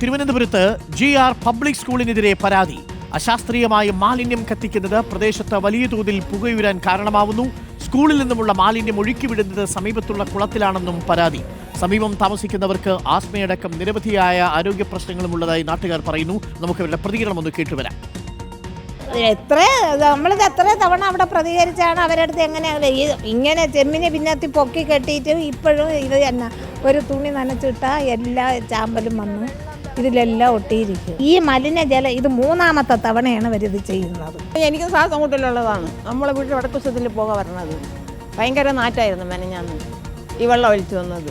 തിരുവനന്തപുരത്ത് G R public സ്കൂളിനെതിരെ പരാതി. അശാസ്ത്രീയമായ മാലിന്യം കത്തിക്കുന്നത് പ്രദേശത്ത് വലിയ തോതിൽ പുകയുരാൻ കാരണമാവുന്നു. സ്കൂളിൽ നിന്നുമുള്ള മാലിന്യം ഒഴുക്കിവിടുന്നത് സമീപത്തുള്ള കുളത്തിലാണെന്നും പരാതി. സമീപം താമസിക്കുന്നവർക്ക് ആസ്മയടക്കം നിരവധിയായ ആരോഗ്യ പ്രശ്നങ്ങളും ഉള്ളതായി നാട്ടുകാർ പറയുന്നു. നമുക്ക് ഇവരുടെ പ്രതികരണം ഒന്ന് കേട്ടുവരാം. എത്ര നമ്മളിത് എത്ര തവണ അവിടെ പ്രതികരിച്ചാണ് അവരടുത്ത് എങ്ങനെയാണ് ഈ ഇങ്ങനെ ചെമ്മിനെ പിന്നത്തി പൊക്കി കെട്ടിയിട്ട് ഇപ്പോഴും ഇത് തന്നെ. ഒരു തുണി നനച്ചിട്ടാൽ എല്ലാ ചാമ്പലും വന്ന്. ഇതിലെല്ലാം ഒട്ടിയിരിക്കും. ഈ മലിനജലം ഇത് മൂന്നാമത്തെ തവണയാണ് അവരിത് ചെയ്യുന്നത്. എനിക്ക് ശ്വാസം മുട്ടലുള്ളതാണ് നമ്മളെ വീട്ടിൽ വടക്കുശത്തിൽ പോകാൻ വരണത്. ഭയങ്കര നാറ്റായിരുന്നു മെനഞ്ഞാന്ന് ഈ വെള്ളം ഒഴിച്ചു വന്നത്.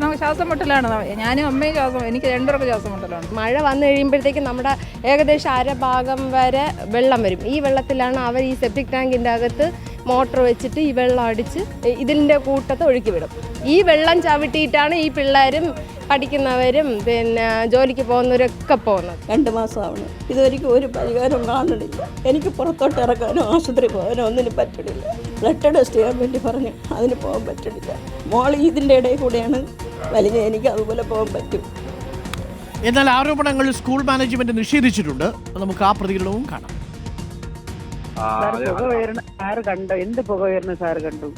നമുക്ക് ശ്വാസം മുട്ടലാണ്. ഞാനും അമ്മയും ശ്വാസം എനിക്ക് രണ്ടുപേർക്ക് ശ്വാസം മുട്ടലാണ്. മഴ വന്നു കഴിയുമ്പോഴത്തേക്കും നമ്മുടെ ഏകദേശം അരഭാഗം വരെ വെള്ളം വരും. ഈ വെള്ളത്തിലാണ് അവർ ഈ സെപ്റ്റിക് ടാങ്കിന്റെ അകത്ത് മോട്ടർ വെച്ചിട്ട് ഈ വെള്ളം അടിച്ച് ഇതിന്റെ കൂട്ടത്തെ ഒഴുക്കി വിടും. ഈ വെള്ളം ചവിട്ടിയിട്ടാണ് ഈ പിള്ളേരും പഠിക്കുന്നവരും പിന്നെ ജോലിക്ക് പോകുന്നവരൊക്കെ പോകുന്നത്. രണ്ട് മാസമാണ്. ഇതുവരെയ്ക്കും ഒരു പരിഹാരം കാണുന്നില്ല. എനിക്ക് പുറത്തോട്ട് ഇറക്കാനോ ആശുപത്രി പോകാനോ ഒന്നിനും പറ്റണില്ല. ബ്ലഡ് ടെസ്റ്റ് ചെയ്യാൻ വേണ്ടി പറഞ്ഞു. അതിന് പോകാൻ പറ്റണില്ല. മോൾ ഇതിന്റെ ഇടയിൽ കൂടെയാണ്. വലിയ എനിക്ക് അതുപോലെ പോകാൻ പറ്റും. എന്നാൽ ആരോപണങ്ങൾ സ്കൂൾ മാനേജ്മെന്റ് നിഷേധിച്ചിട്ടുണ്ട്. നമുക്ക് ആ പ്രതികരണവും കാണാം. പുക ഉയരണ സാറ് കണ്ടോ? എന്ത് പുക വരണ സാറ് കണ്ടു?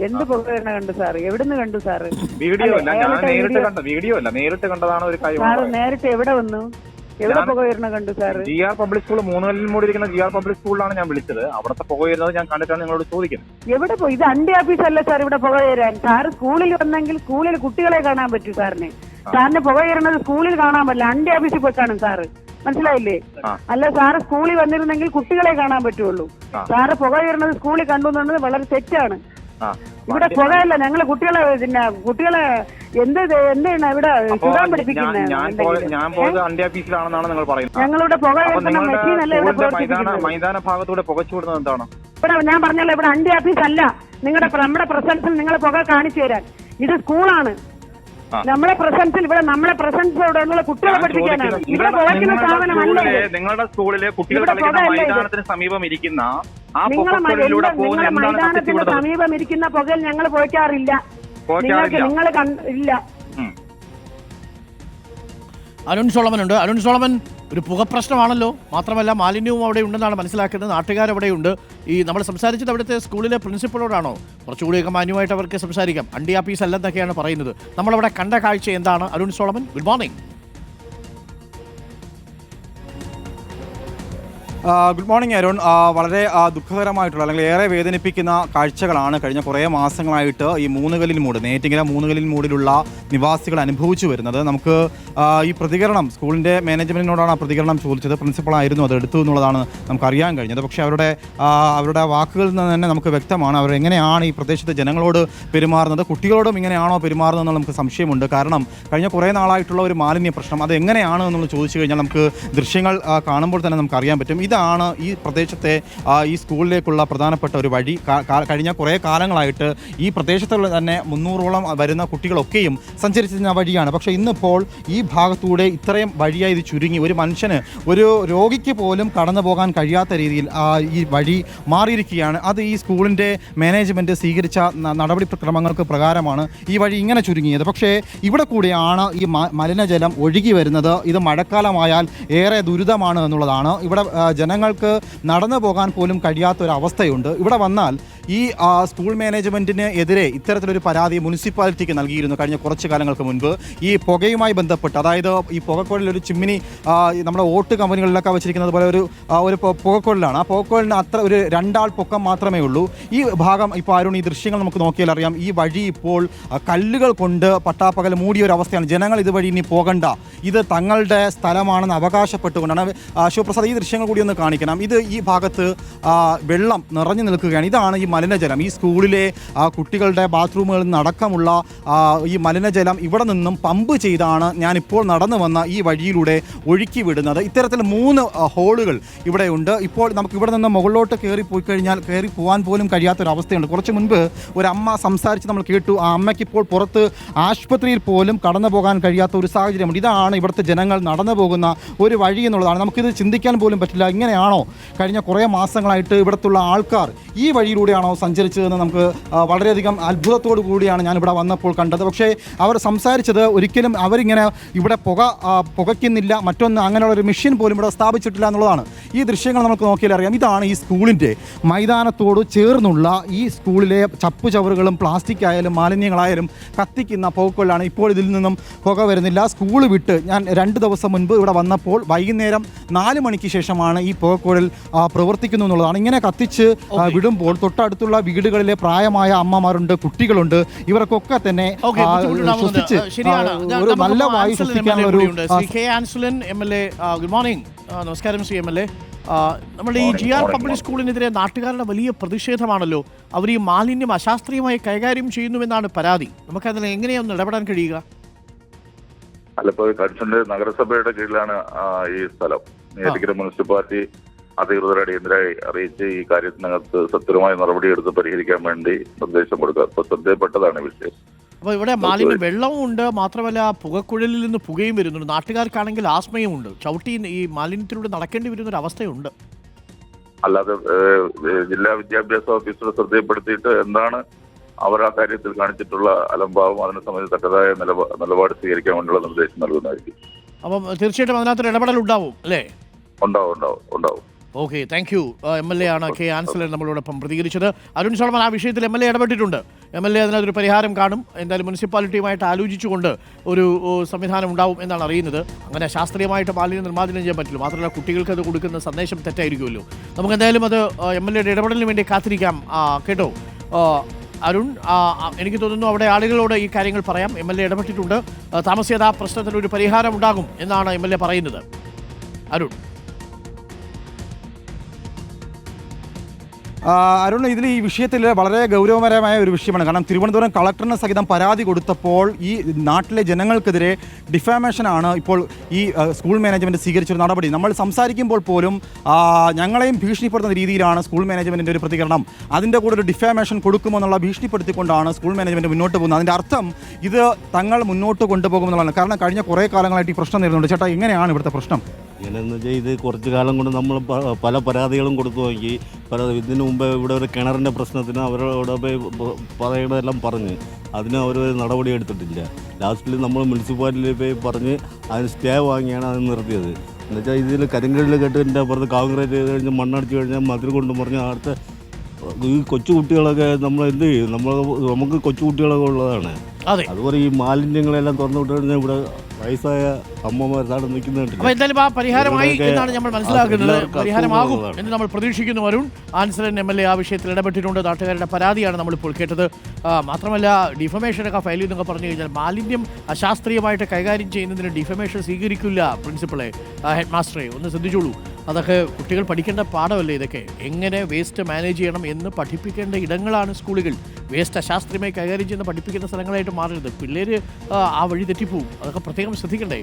എന്ത് പുക കണ്ടു സാറ്? എവിടുന്ന് കണ്ടു സാറ്? വീഡിയോ അല്ല ഞാൻ നേരിട്ട് വീഡിയോ- കണ്ട വീഡിയോ അല്ല നേരിട്ട് കണ്ടതാണ് ഒരു കാര്യം സാറ് നേരിട്ട് എവിടെ വന്നു? എവിടെ ഞാൻ- കണ്ടു sir? G R public school മൂന്നുകളിൽ മൂടിയിരിക്കുന്ന ജി ആർ പബ്ലിക് സ്കൂളിലാണ് ഞാൻ വിളിച്ചത്. അവിടുത്തെ പുകവരുന്നത് ഞാൻ കണ്ടിട്ടാണ് നിങ്ങളോട് ചോദിക്കുന്നത്. എവിടെ പോയി ഇത് അണ്ടി ഓഫീസ് അല്ല സാർ ഇവിടെ പുക ഉയരാൻ സാറ് സ്കൂളിൽ വന്നെങ്കിൽ സ്കൂളിൽ കുട്ടികളെ കാണാൻ പറ്റൂ സാറിന്. സാറിന് പുക ഉയരുന്നത് സ്കൂളിൽ കാണാൻ പറ്റില്ല. അണ്ടി ഓഫീസിൽ പോയി കാണും സാറ്. മനസ്സിലായില്ലേ? അല്ല സാറ് സ്കൂളിൽ വന്നിരുന്നെങ്കിൽ കുട്ടികളെ കാണാൻ പറ്റുള്ളൂ. സാറ് പുക ഉയരുന്നത് സ്കൂളിൽ കണ്ടു എന്നുള്ളത് വളരെ തെറ്റാണ്. ഇവിടെ പുകയല്ല ഞങ്ങൾ കുട്ടികളെ പിന്നെ കുട്ടികളെ എന്ത് എന്താണ് ഇവിടെ ചുടാൻ ഞാൻ പഠിപ്പിക്കുന്നത് ഞാൻ പോയത് ഞാൻ പോയത് അണ്ടി ഓഫീസിലാണെന്നാണ് നിങ്ങൾ പറയുന്നത്. ഞങ്ങളുടെ പുക മൈതാന മൈതാന ഭാഗത്തൂടെ പുകച്ചു വിടുന്നത് എന്താണ്? ഇവിടെ ഞാൻ പറഞ്ഞല്ലോ ഇവിടെ അണ്ടി ഓഫീസ് അല്ല. നിങ്ങളുടെ നമ്മുടെ പ്രസൻസിൽ നിങ്ങൾ പുക കാണിച്ചു തരാൻ. ഇത് സ്കൂളാണ്. നമ്മളെ പ്രസൻസിൽ ഇവിടെ നമ്മളെ പ്രസൻസ് ഇവിടെ ഉള്ള കുട്ടികളെ പഠിപ്പിക്കാനാണ്. ഇവിടെ നിങ്ങളുടെ പുകയ്ക്കുന്ന നിങ്ങളുടെ സ്കൂളിലെ ഇത്. നിങ്ങളുടെ സ്കൂളിലെ കുട്ടികൾ കളിക്കുന്ന മൈതാനത്തിന് സമീപം ഇരിക്കുന്ന ആ നിങ്ങളെ മൈതാനത്തിന് സമീപം ഇരിക്കുന്ന പുകയിൽ ഞങ്ങൾ പോയിക്കാറില്ല നിങ്ങൾക്ക് നിങ്ങൾ ഇല്ല. അരുൺ സോളമൻ ഉണ്ട് അരുൺ സോളമൻ ഒരു പുകപ്രശ്നമാണല്ലോ. മാത്രമല്ല മാലിന്യവും അവിടെ ഉണ്ടെന്നാണ് മനസ്സിലാക്കുന്നത് നാട്ടുകാരവിടെയുണ്ട് ഈ നമ്മൾ സംസാരിച്ചത് അവിടുത്തെ സ്കൂളിലെ പ്രിൻസിപ്പളോടാണോ? കുറച്ചുകൂടിയൊക്കെ മാന്യമായിട്ട് അവർക്ക് സംസാരിക്കാം. അണ്ടി ആഫീസ് അല്ലെന്നൊക്കെയാണ് പറയുന്നത്. നമ്മളവിടെ കണ്ട കാഴ്ച എന്താണ്? Arun Solomon good morning. Good morning Arun. വളരെ ദുഃഖകരമായിട്ടുള്ള അല്ലെങ്കിൽ ഏറെ വേദനിപ്പിക്കുന്ന കാഴ്ചകളാണ് കഴിഞ്ഞ കുറേ മാസങ്ങളായിട്ട് ഈ മൂന്നുകലിൽ മൂട് നേറ്റിങ്ങര മൂന്നുകലിൽ മൂടിലുള്ള നിവാസികൾ അനുഭവിച്ചു വരുന്നത്. നമുക്ക് ഈ പ്രതികരണം സ്കൂളിന്റെ മാനേജ്മെന്റിനോടാണ് ആ പ്രതികരണം ചോദിച്ചത്. പ്രിൻസിപ്പളായിരുന്നു അത് എടുത്തു എന്നുള്ളതാണ് നമുക്ക് അറിയാൻ കഴിഞ്ഞത്. പക്ഷേ അവരുടെ അവരുടെ വാക്കുകളിൽ നിന്ന് തന്നെ നമുക്ക് വ്യക്തമാണ് അവർ എങ്ങനെയാണ് ഈ പ്രദേശത്തെ ജനങ്ങളോട് പെരുമാറുന്നത് കുട്ടികളോടും ഇങ്ങനെയാണോ പെരുമാറുന്നത് എന്നുള്ള നമുക്ക് സംശയമുണ്ട്. കാരണം കഴിഞ്ഞ കുറേ നാളായിട്ടുള്ള ഒരു മാലിന്യ പ്രശ്നം അത് എങ്ങനെയാണ് എന്നുള്ളത് ചോദിച്ചു കഴിഞ്ഞാൽ നമുക്ക് ദൃശ്യങ്ങൾ കാണുമ്പോൾ തന്നെ നമുക്ക് അറിയാൻ പറ്റും. ഇതാണ് ഈ പ്രദേശത്തെ ഈ സ്കൂളിലേക്കുള്ള പ്രധാനപ്പെട്ട ഒരു വഴി. കഴിഞ്ഞ കുറേ കാലങ്ങളായിട്ട് ഈ പ്രദേശത്തുള്ള തന്നെ മുന്നൂറോളം വരുന്ന കുട്ടികളൊക്കെയും സഞ്ചരിച്ചിരുന്ന വഴിയാണ്. പക്ഷേ ഇന്നിപ്പോൾ ഈ ഭാഗത്തൂടെ ഇത്രയും വഴിയായി ഇത് ചുരുങ്ങി. ഒരു മനുഷ്യന് ഒരു രോഗിക്ക് പോലും കടന്നു പോകാൻ കഴിയാത്ത രീതിയിൽ ഈ വഴി മാറിയിരിക്കുകയാണ്. അത് ഈ സ്കൂളിന്റെ മാനേജ്മെന്റ് സ്വീകരിച്ച നടപടിക്രമങ്ങൾക്ക് പ്രകാരമാണ് ഈ വഴി ഇങ്ങനെ ചുരുങ്ങിയത്. പക്ഷേ ഇവിടെ കൂടിയാണ് ഈ മലിനജലം ഒഴുകി വരുന്നത്. ഇത് മഴക്കാലമായാൽ ഏറെ ദുരിതമാണ് എന്നുള്ളതാണ്. ഇവിടെ ജനങ്ങൾക്ക് നടന്നു പോകാൻ പോലും കഴിയാത്ത ഒരു അവസ്ഥയുണ്ട് ഇവിടെ വന്നാൽ ഈ സ്കൂൾ മാനേജ്മെന്റിന് എതിരെ ഇത്തരത്തിലൊരു പരാതി മുനിസിപ്പാലിറ്റിക്ക് നൽകിയിരുന്നു കഴിഞ്ഞ കുറച്ച് കാലങ്ങൾക്ക് മുൻപ്. ഈ പുകയുമായി ബന്ധപ്പെട്ട് അതായത് ഈ പുകക്കുഴലിൽ ഒരു ചിമ്മിനി നമ്മുടെ ഓട്ട് കമ്പനികളിലൊക്കെ വെച്ചിരിക്കുന്നത് പോലെ ഒരു ഒരു പുകക്കുഴലാണ് ആ പുകക്കുഴലിന് അത്ര ഒരു രണ്ടാൾ പൊക്കം മാത്രമേ ഉള്ളൂ. ഈ ഭാഗം ഇപ്പോൾ അരുൺ ഈ ദൃശ്യങ്ങൾ നമുക്ക് നോക്കിയാൽ അറിയാം. ഈ വഴി ഇപ്പോൾ കല്ലുകൾ കൊണ്ട് പട്ടാപ്പകൽ മൂടിയ ഒരു അവസ്ഥയാണ്. ജനങ്ങൾ ഇതുവഴി ഇനി പോകണ്ട. ഇത് തങ്ങളുടെ സ്ഥലമാണെന്ന് അവകാശപ്പെട്ടുകൊണ്ടാണ്. ശിവപ്രസാദ് ഈ ദൃശ്യങ്ങൾ കൂടി ഒന്ന് കാണിക്കണം. ഇത് ഈ ഭാഗത്ത് വെള്ളം നിറഞ്ഞു നിൽക്കുകയാണ്. ഇതാണ് ഈ മലിനജലം. ഈ സ്കൂളിലെ കുട്ടികളുടെ ബാത്റൂമുകളിൽ നിന്നടക്കമുള്ള ഈ മലിനജലം ഇവിടെ നിന്നും പമ്പ് ചെയ്താണ് ഞാനിപ്പോൾ നടന്നു വന്ന ഈ വഴിയിലൂടെ ഒഴുക്കി വിടുന്നത്. ഇത്തരത്തിൽ മൂന്ന് ഹോളുകൾ ഇവിടെ ഉണ്ട്. ഇപ്പോൾ നമുക്ക് ഇവിടെ നിന്ന് മുകളിലോട്ട് കയറി പോയി കഴിഞ്ഞാൽ കയറി പോകാൻ പോലും കഴിയാത്തൊരവസ്ഥയുണ്ട് കുറച്ച് മുൻപ് ഒരു അമ്മ സംസാരിച്ച് നമ്മൾ കേട്ടു ആ അമ്മയ്ക്ക് ഇപ്പോൾ പുറത്ത് ആശുപത്രിയിൽ പോലും കടന്നു പോകാൻ കഴിയാത്ത ഒരു സാഹചര്യമുണ്ട്. ഇതാണ് ഇവിടുത്തെ ജനങ്ങൾ നടന്നു പോകുന്ന ഒരു വഴി എന്നുള്ളതാണ്. നമുക്കിത് ചിന്തിക്കാൻ പോലും പറ്റില്ല. ഇങ്ങനെയാണോ കഴിഞ്ഞ കുറേ മാസങ്ങളായിട്ട് ഇവിടത്തുള്ള ആൾക്കാർ ഈ വഴിയിലൂടെയാണോ സഞ്ചരിച്ചതെന്ന് നമുക്ക് വളരെയധികം അത്ഭുതത്തോടു കൂടിയാണ് ഞാൻ ഞാനിവിടെ വന്നപ്പോൾ കണ്ടത്. പക്ഷേ അവർ സംസാരിച്ചത് ഒരിക്കലും അവരിങ്ങനെ ഇവിടെ പുക പുകയ്ക്കുന്നില്ല മറ്റൊന്ന് അങ്ങനെയുള്ള ഒരു മെഷീൻ പോലും ഇവിടെ സ്ഥാപിച്ചിട്ടില്ല എന്നുള്ളതാണ്. ഈ ദൃശ്യങ്ങൾ നമുക്ക് നോക്കിയാൽ അറിയാം. ഇതാണ് ഈ സ്കൂളിന്റെ മൈതാനത്തോട് ചേർന്നുള്ള ഈ സ്കൂളിലെ ചപ്പു ചവറുകളും പ്ലാസ്റ്റിക് ആയാലും മാലിന്യങ്ങളായാലും കത്തിക്കുന്ന പുകക്കൊല്ലാണ് ഇപ്പോൾ ഇതിൽ നിന്നും പുക വരുന്നില്ല. സ്കൂൾ വിട്ട് ഞാൻ രണ്ട് ദിവസം മുൻപ് ഇവിടെ വന്നപ്പോൾ വൈകുന്നേരം നാല് മണിക്ക് ശേഷമാണ് ഈ പുകക്കുഴൽ ആ, പ്രവർത്തിക്കുന്നു എന്നുള്ളതാണ്. ഇങ്ങനെ കത്തിച്ച് വിടുമ്പോൾ തൊട്ടടുത്തുള്ള വീടുകളിലെ പ്രായമായ അമ്മമാരുണ്ട് കുട്ടികളുണ്ട്. ഇവർക്കൊക്കെ തന്നെ ഓക്കെ ശ്വസിച്ച് ഒരു നല്ല വായു ശ്വസിക്കാനുള്ള ഒരു M L A good morning നമസ്കാരം ശ്രീ എം എൽ എ നമ്മുടെ ഈ ജി ആർ പബ്ലിക് സ്കൂളിനെതിരെ നാട്ടുകാരുടെ വലിയ പ്രതിഷേധമാണല്ലോ. അവർ ഈ മാലിന്യം അശാസ്ത്രീയമായി കൈകാര്യം ചെയ്യുന്നുവെന്നാണ് പരാതി. നമുക്കതിൽ എങ്ങനെയൊന്ന് ഇടപെടാൻ കഴിയുക? ആലപ്പുഴ കൺസന്റ് നഗരസഭയുടെ കീഴിലാണ് ഈ സ്ഥലം. നീലഗിരി മുനിസിപ്പാലിറ്റി അധികൃതരെ അടിയന്തരമായി അറിയിച്ച് ഈ കാര്യത്തിനകത്ത് സത്യമായ നടപടിയെടുത്ത് പരിഹരിക്കാൻ വേണ്ടി നിർദ്ദേശം കൊടുക്കുക. അപ്പൊ ശ്രദ്ധയിൽപ്പെട്ടതാണ് വിഷയം. അപ്പോൾ ഇവിടെ മാലിന്യം വെള്ളവും ഉണ്ട് മാത്രമല്ല പുകക്കുഴലിൽ നിന്ന് പുകയും വരുന്നുണ്ട്. നാട്ടുകാർക്കാണെങ്കിൽ ആസ്മയും ഉണ്ട് ചവിട്ടി ഈ മാലിന്യത്തിലൂടെ നടക്കേണ്ടി വരുന്ന ഒരു അവസ്ഥയുണ്ട്. അല്ലാതെ ജില്ലാ വിദ്യാഭ്യാസ ഓഫീസറെ ശ്രദ്ധയപ്പെടുത്തിയിട്ട് എന്താണ് അവർ ആ കാര്യത്തിൽ കാണിച്ചിട്ടുള്ള അലംഭാവം? അതിനെ സംബന്ധിച്ച് തക്കതായ നിലപാ- നിലപാട് സ്വീകരിക്കാൻ വേണ്ടിയുള്ള നിർദ്ദേശം നൽകുന്നതായിരിക്കും. അപ്പം തീർച്ചയായിട്ടും അതിനകത്തൊരു ഇടപെടൽ ഉണ്ടാവും അല്ലേ? ഉണ്ടാവും ഉണ്ടാവും ഉണ്ടാവും. Okay thank you M L A ആണ് കെ ആൻസലൻ നമ്മളോടൊപ്പം പ്രതികരിച്ചത്. അരുൺ ശർമ്മ ആ വിഷയത്തിൽ എം എൽ എ ഇടപെട്ടിട്ടുണ്ട്. എം എൽ എ അതിനൊരു പരിഹാരം കാണും. എന്തായാലും മുനിസിപ്പാലിറ്റിയുമായിട്ട് ആലോചിച്ചുകൊണ്ട് ഒരു സംവിധാനം ഉണ്ടാവും എന്നാണ് അറിയുന്നത്. അങ്ങനെ ശാസ്ത്രീയമായിട്ട് മാലിന്യം നിർമ്മാർജനം ചെയ്യാൻ പറ്റില്ല. മാത്രമല്ല കുട്ടികൾക്ക് അത് കൊടുക്കുന്ന സന്ദേശം തെറ്റായിരിക്കുമല്ലോ. നമുക്ക് എന്തായാലും അത് എം എൽ എയുടെ ഇടപെടലിന് വേണ്ടി കാത്തിരിക്കാം. കേട്ടോ? അരുൺ എനിക്ക് തോന്നുന്നു അവിടെ ആളുകളോട് ഈ കാര്യങ്ങൾ പറയാം. എം എൽ എ ഇടപെട്ടിട്ടുണ്ട്. താമസിയാതെ ആ പ്രശ്നത്തിന് ഒരു പരിഹാരം ഉണ്ടാകും എന്നാണ് എം എൽ എ പറയുന്നത്. അരുൺ. അരുൺ ഇതിൽ ഈ വിഷയത്തിൽ വളരെ ഗൗരവപരമായ ഒരു വിഷയമാണ്. കാരണം തിരുവനന്തപുരം കളക്ടറിന് സഹിതം പരാതി കൊടുത്തപ്പോൾ ഈ നാട്ടിലെ ജനങ്ങൾക്കെതിരെ ഡിഫാമേഷനാണ് ഇപ്പോൾ ഈ സ്കൂൾ മാനേജ്മെന്റ് സ്വീകരിച്ചൊരു നടപടി. നമ്മൾ സംസാരിക്കുമ്പോൾ പോലും ഞങ്ങളെയും ഭീഷണിപ്പെടുത്തുന്ന രീതിയിലാണ് സ്കൂൾ മാനേജ്മെന്റിന്റെ ഒരു പ്രതികരണം. അതിന്റെ കൂടെ ഒരു ഡിഫാമേഷൻ കൊടുക്കുമെന്നുള്ള ഭീഷണിപ്പെടുത്തിക്കൊണ്ടാണ് സ്കൂൾ മാനേജ്മെന്റ് മുന്നോട്ട് പോകുന്നത്. അതിന്റെ അർത്ഥം ഇത് തങ്ങൾ മുന്നോട്ട് കൊണ്ടുപോകുമെന്നുള്ളതാണ്. കാരണം കഴിഞ്ഞ കുറേ കാലങ്ങളായിട്ട് ഈ പ്രശ്നം നേരിടുന്നുണ്ട്. ചേട്ടാ എങ്ങനെയാണ് ഇവിടുത്തെ പ്രശ്നം? ഇങ്ങനെയെന്ന് വെച്ചാൽ ഇത് കുറച്ച് കാലം കൊണ്ട് നമ്മൾ പല പരാതികളും കൊടുത്തു നോക്കി. പല ഇതിനു മുമ്പ് ഇവിടെ ഒരു കിണറിന്റെ പ്രശ്നത്തിന് അവരോട് പോയി പറയണതെല്ലാം പറഞ്ഞ്. അതിന് അവർ ഒരു നടപടി എടുത്തിട്ടില്ല. ലാസ്റ്റിൽ നമ്മൾ മുനിസിപ്പാലിറ്റിയിൽ പോയി പറഞ്ഞ് അതിന് സ്റ്റേ വാങ്ങിയാണ് അത് നിർത്തിയത്. എന്നുവെച്ചാൽ ഇതിൽ കരിങ്കല്ലിൽ കെട്ടിന്റെ അപ്പുറത്ത് കോൺക്രീറ്റ് ചെയ്ത് കഴിഞ്ഞ് മണ്ണടിച്ച് കഴിഞ്ഞാൽ മതിൽ കൊണ്ട് പറഞ്ഞ് അടുത്ത ഈ കൊച്ചു കുട്ടികളൊക്കെ നമ്മൾ എന്ത് ചെയ്യും? നമ്മൾ നമുക്ക് കൊച്ചു കുട്ടികളൊക്കെ ഉള്ളതാണ്. അതെ. അതുപോലെ ഈ മാലിന്യങ്ങളെല്ലാം തുറന്നു വിട്ട് കഴിഞ്ഞാൽ ഇവിടെ വയസ്സായ അമ്മമാർ താഴെ നിൽക്കുന്നുണ്ട്. അപ്പൊ എന്തായാലും ആ പരിഹാരമായി എന്നാണ് നമ്മൾ മനസ്സിലാക്കുന്നത്. പരിഹാരമാകും എന്ന് നമ്മൾ പ്രതീക്ഷിക്കുന്നു Arun. Ansalan M L A ആ വിഷയത്തിൽ ഇടപെട്ടിട്ടുണ്ട്. നാട്ടുകാരുടെ പരാതിയാണ് നമ്മളിപ്പോൾ കേട്ടത്. മാത്രമല്ല മാത്രമല്ല ഡിഫമേഷനൊക്കെ ഫയൽ ചെയ്തെന്നൊക്കെ പറഞ്ഞു കഴിഞ്ഞാൽ മാലിന്യം അശാസ്ത്രീയമായിട്ട് കൈകാര്യം ചെയ്യുന്നതിന് ഡിഫമേഷൻ സ്വീകരിക്കില്ല പ്രിൻസിപ്പളെ ഹെഡ് മാസ്റ്ററെ ഒന്ന് ശ്രദ്ധിച്ചോളൂ. അതൊക്കെ കുട്ടികൾ പഠിക്കേണ്ട പാഠമല്ലേ ഇതൊക്കെ? എങ്ങനെ വേസ്റ്റ് മാനേജ് ചെയ്യണം എന്ന് പഠിപ്പിക്കേണ്ട ഇടങ്ങളാണ് സ്കൂളുകൾ. വേസ്റ്റ് അശാസ്ത്രീയമായി കൈകാര്യം ചെയ്യുന്ന പഠിപ്പിക്കുന്ന സ്ഥലങ്ങളായിട്ട് മാറരുത് പിള്ളേർ ആ വഴി തെറ്റിപ്പോവും. അതൊക്കെ പ്രത്യേകം ശ്രദ്ധിക്കണ്ടേ?